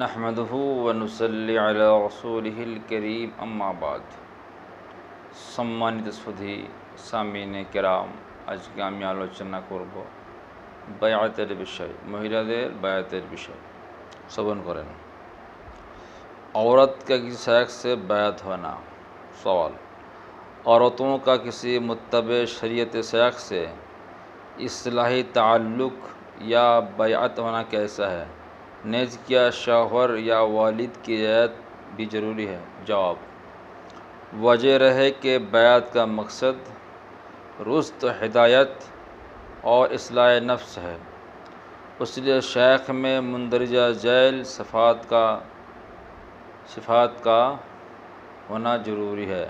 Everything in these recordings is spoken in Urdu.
نحمده ونصلي على رسوله الكريم اما بعد সম্মানিত সুধী সামিনে কেরাম আজকে আমি আলোচনা করব বায়াতের বিষয় মহিলাদের বায়াতের বিষয় শ্রবণ করেন نیز کیا شوہر یا والد کی رعایت بھی ضروری ہے؟ جواب وجہ رہے کہ بیعت کا مقصد رست، ہدایت اور اصلاح نفس ہے۔ اس لیے شیخ میں مندرجہ ذیل صفات کا صفات کا ہونا ضروری ہے۔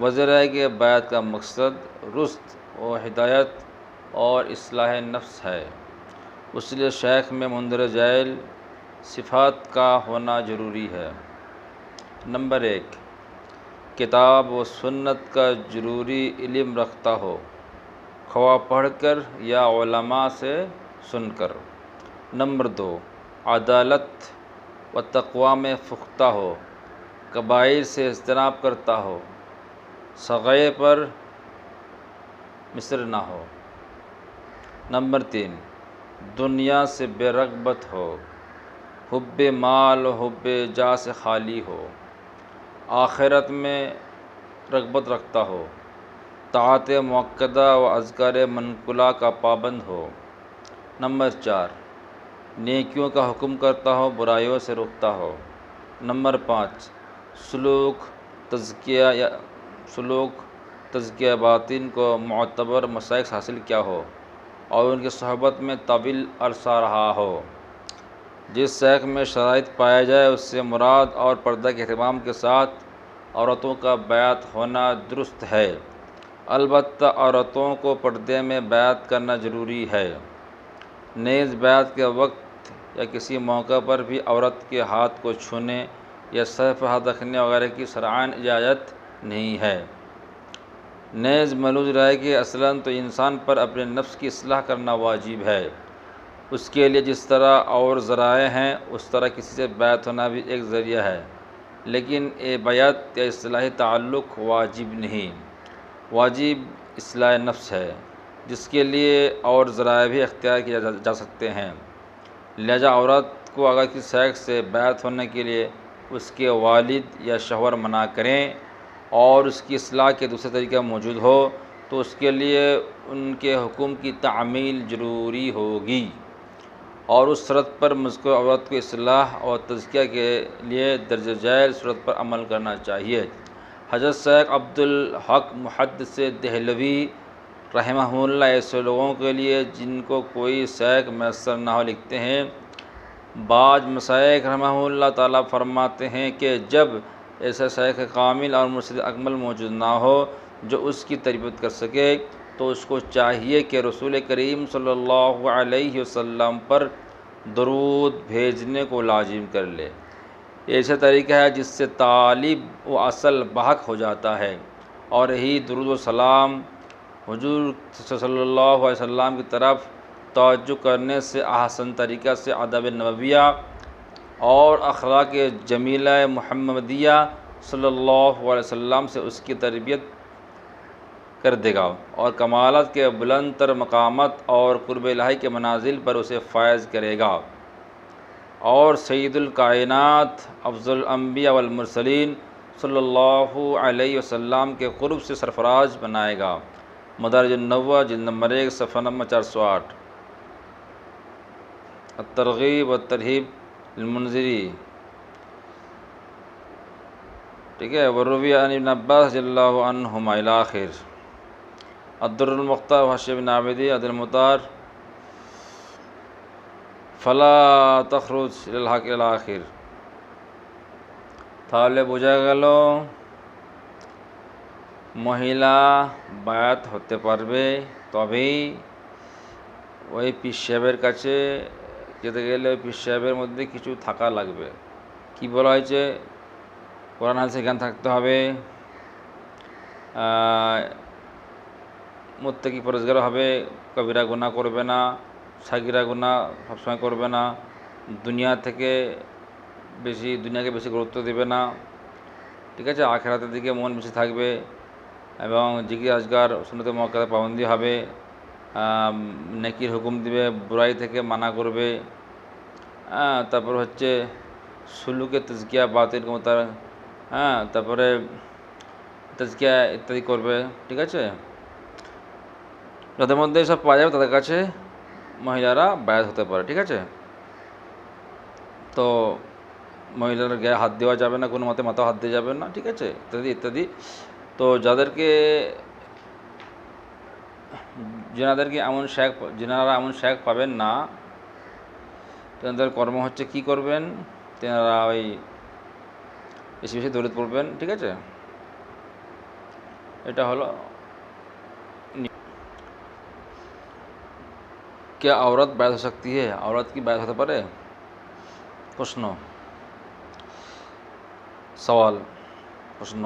وزیر ہے کہ بیعت کا مقصد رست و ہدایت اور اصلاح نفس ہے۔ اس لیے شیخ میں مندر ذیل صفات کا ہونا ضروری ہے۔ نمبر ایک، کتاب و سنت کا ضروری علم رکھتا ہو، خواہ پڑھ کر یا علماء سے سن کر۔ نمبر دو، عدالت و تقوا میں پختہ ہو قبائر سے اجتناب کرتا ہو سغیر پر مصر نہ ہو۔ نمبر تین دنیا سے بے رغبت ہو، حب مال و حب جا سے خالی ہو، آخرت میں رغبت رکھتا ہو، طاعت موقع و اذکار منقلا کا پابند ہو۔ نمبر چار، نیکیوں کا حکم کرتا ہو، برائیوں سے روکتا ہو۔ نمبر پانچ، سلوک، تزکیہ یا سلوک، تزکیہ باطن کو معتبر مسائق حاصل کیا ہو۔ اور ان کی صحبت میں طویل عرصہ رہا ہو۔ جس سیک میں شرائط پایا جائے، اس سے مراد اور پردہ کے اہتمام کے ساتھ عورتوں کا بیعت ہونا درست ہے۔ البتہ عورتوں کو پردے میں بیعت کرنا ضروری ہے۔ نیز بیعت کے وقت یا کسی موقع پر بھی عورت کے ہاتھ کو چھونے یا سر پر ہاتھ رکھنے وغیرہ کی سرعان اجازت نہیں ہے۔ نیز ملوج رائے کہ اصلاً تو انسان پر اپنے نفس کی اصلاح کرنا واجب ہے۔ اس کے لیے جس طرح اور ذرائع ہیں، اس طرح کسی سے بیعت ہونا بھی ایک ذریعہ ہے۔ لیکن اے بیعت یا اصلاحی تعلق واجب نہیں۔ واجب اصلاح نفس ہے، جس کے لیے اور ذرائع بھی اختیار کیا جا سکتے ہیں۔ لہجہ عورت کو اگر کسی سیکس سے بیعت ہونے کے لیے اس کے والد یا شوہر منع کریں اور اس کی اصلاح کے دوسرے طریقہ موجود ہو، تو اس کے لیے ان کے حکم کی تعمیل ضروری ہوگی۔ اور اس صورت پر مذکور عورت کو اصلاح اور تزکیہ کے لیے درج ذیل صورت پر عمل کرنا چاہیے۔ حضرت شیخ عبد الحق محدث دہلوی رحمہ اللہ، ایسے لوگوں کے لیے جن کو کوئی سیک میسر نہ ہو، لکھتے ہیں۔ بعض مسائق رحمہ اللہ تعالیٰ فرماتے ہیں کہ جب ایسا شیخ کامل اور مرشد اکمل موجود نہ ہو جو اس کی تربیت کر سکے، تو اس کو چاہیے کہ رسول کریم صلی اللہ علیہ وسلم پر درود بھیجنے کو لازم کر لے۔ ایسا طریقہ ہے جس سے طالب و اصل بحق ہو جاتا ہے اور یہی درود و سلام حضور صلی اللہ علیہ وسلم کی طرف توجہ کرنے سے، احسن طریقہ سے، ادب نبویہ اور اخلاق جمیلہ محمدیہ صلی اللہ علیہ وسلم سے اس کی تربیت کر دے گا۔ اور کمالت کے بلند تر مقامت اور قرب الہی کے منازل پر اسے فائز کرے گا۔ اور سید الکائنات، افضل الانبیاء والمرسلین صلی اللہ علیہ وسلم کے قرب سے سرفراز بنائے گا۔ مدارج النوہ جلد نمبر ایک، صفحہ نمبر چار سو آٹھ۔ ترغیب و ترہیب للمنذري ঠিক আছে ফালা তখরুজ ইল হাক তাহলে বোঝা গেল মহিলা বায়াত হতে পারবে তবেই ওই পিস কাছে যেতে গেলে ওই পীর সাহেবের মধ্যে কিছু থাকা লাগবে। কি বলা হয়েছে? কোরআন, হাদিসে জ্ঞান থাকতে হবে। মোত্তেকি পরেজগার হবে, কবিরা গুণা করবে না সাকিরা গুণা সবসময় করবে না, দুনিয়া থেকে বেশি, দুনিয়াকে বেশি গুরুত্ব দেবে না। ঠিক আছে? আখেরাতের দিকে মন বেশি থাকবে এবং জিগি আজগার সুন্নতে মক্কাতে পাবন্দি হবে। নেকির হুকুম দিবে বুড়াই থেকে মানা করবে। তারপর হচ্ছে সুলুকে তজকিয়া, বাতিল ক্ষমতা হ্যাঁ তারপরে তজকিয়া ইত্যাদি করবে, ঠিক আছে? যাদের মধ্যে সব পাওয়া যাবে, তাদের কাছে মহিলারা ব্যয় হতে পারে, ঠিক আছে? তো মহিলারা গায়ে হাত দেওয়া যাবে না, কোনো মতে মাথা হাত দেওয়া যাবে না, ঠিক আছে? ইত্যাদি ইত্যাদি। তো যাদেরকে যেনাদেরকে এমন শেখ যেনারা এমন শেখ পাবেন না। তেনাদের কর্ম হচ্ছে কি করবেন? তেনারা ওই বেশি বেশি দৌড়ে পড়বেন، ঠিক আছে? کیا عورت بیت ہو سکتی ہے عورت کی بیت ہوتا پر پرشن سوال پرشن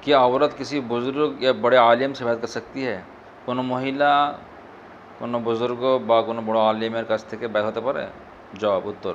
کیا عورت کسی بزرگ یا بڑے عالم سے بیت کر سکتی ہے؟ কোনো মহিলা কোনো বুজুর্গ বা কোনো বড় আলিমের কাছ থেকে ব্যয় হতে পারে জবাব উত্তর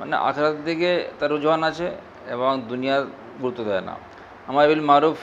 মানে আখরাত দিকে তার রুঝান আছে এবং দুনিয়ার গুরুত্ব দেয় না আমার বিল মারুফ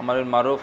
আমার বিল মারুফ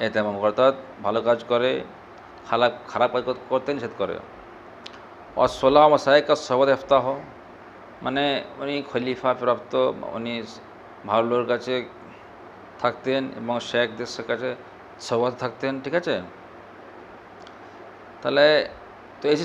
এতেমাম করে অর্থাৎ ভালো কাজ করে খারাপ খারাপ কাজ করতে নিষেধ করে। অসলাম সাহেকা সবদ এফতাহ। মানে উনি খলিফা প্রাপ্ত উনি ভালো কাছে থাকতেন এবং শেখ দেশের কাছে সবদ থাকতেন, ঠিক আছে? তাহলে তো এসি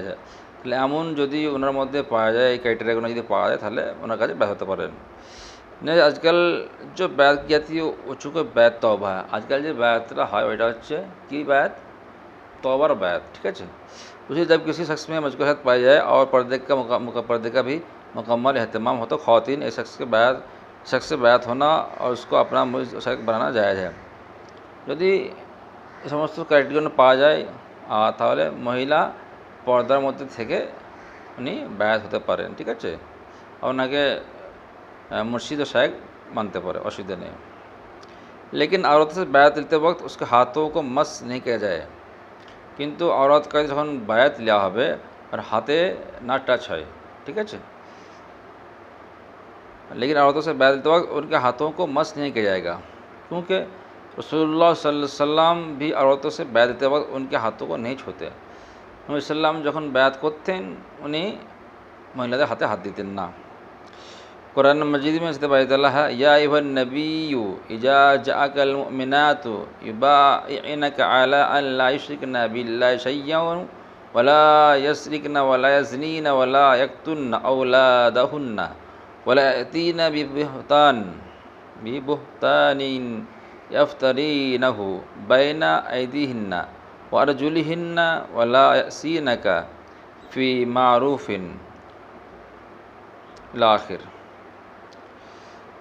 যায় তাহলে এমন যদি ওনার মধ্যে পাওয়া যায়, এই ক্রাইটেরিয়াগুলো যদি পাওয়া যায়, তাহলে ওনার কাছে ব্যাহত হতে পারেন। نہیں، آج کل جو بیعت کیا تھی، وہ چونکہ بیعت توبہ ہے۔ آج کل جو بیعت رہا ہائی ویڈا اچھا، کی بیعت؟ توبہ رہا بیعت، ٹھیک ہے چھے اسی جب کسی شخص میں مجھ کو شرط پائی جائے اور پردے کا بھی مکمل احتمام ہو، تو خواتین ایک شخص کے بیعت، شخص سے بیعت ہونا اور اس کو اپنا مجھ بنانا جائے جائے جائز ہے۔ یعنی کریٹیوں نے پایا جائے آتا تو مہیلا پردر مدد تھے کہ انہیں بیعت ہوتے پڑے ٹھیک ہے چھے اور نہ کہ مرشید و شائق مانتے پڑے اشیدہ نہیں۔ لیکن عورت سے بیعت لیتے وقت اس کے ہاتھوں کو مس نہیں کیا جائے۔ কিন্তু অরত কাছে بیعت لیا ہوئے اور ہاتھیں نہ ٹچ ہوئے۔ ٹھیک ہے چھے لیکن عورتوں سے بیعت لیتے وقت ان کے ہاتھوں کو مس نہیں کیا جائے گا۔ کیونکہ رسول اللہ صلی اللہ علیہ وسلم بھی عورتوں سے بیعت لیتے وقت ان کے ہاتھوں کو نہیں چھوتے۔ নবী সাল্লাম যখন انہیں করতেন উনি ہاتھیں ہاتھ دیتے ہیں نہ۔ قرآن مجید میں استباعت اللہ یا ایوہ النبی اجا جاک المؤمنات یبائعنک علا أن لا یشرکن باللہ شیعون ولا يسرقن ولا يزنين ولا یکتن اولادہن ولا اعتین ببهتان ببهتان يفترينه بين أيديهن وارجلہن ولا يأسينك في معروف الآخر.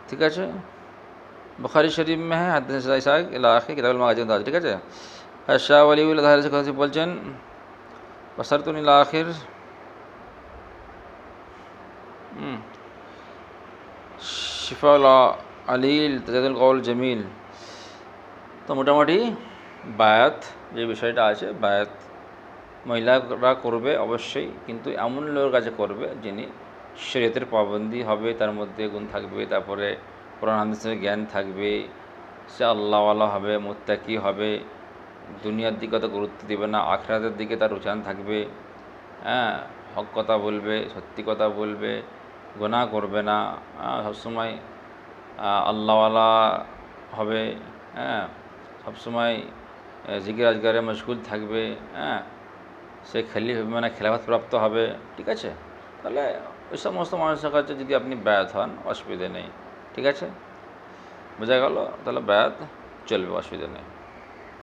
ঠিক আছে? বখারি শরীফ মে হ্যাঁ ইসাক এলাকে কিতাবুল ঠিক আছে? আর শাহ আলিউল হারিস বলছেন, বসারতুন ইলা আখির। শিফা আলিল তাজাদুল কৌল জমিল। তো মোটামুটি বায়াত যে বিষয়টা আছে, বায়াত মহিলারা করবে অবশ্যই, কিন্তু এমন লোকের কাছে করবে যিনি শরীয়তের পাবন্দি হবে তার মধ্যে গুণ থাকবে তারপরে কোরআন হাদিসের জ্ঞান থাকবে সে আল্লাহওয়ালা হবে মুত্তাকি হবে দুনিয়ার দিকে অত গুরুত্ব দেবে না আখরাতের দিকে তার রুঝান থাকবে হ্যাঁ হক কথা বলবে সত্যি কথা বলবে গোনা করবে না হ্যাঁ, সবসময় আল্লাহওয়ালা হবে হ্যাঁ সবসময় জিকির আজগারে মশগুল থাকবে হ্যাঁ সে খেলি মানে খেলাফত প্রাপ্ত হবে ঠিক আছে? তাহলে ওই সমস্ত মানুষের কাছে যদি আপনি ব্যয়াত হন, অসুবিধে নেই। ঠিক আছে? বোঝা গেল? তাহলে ব্যয়াত চলবে, অসুবিধে নেই।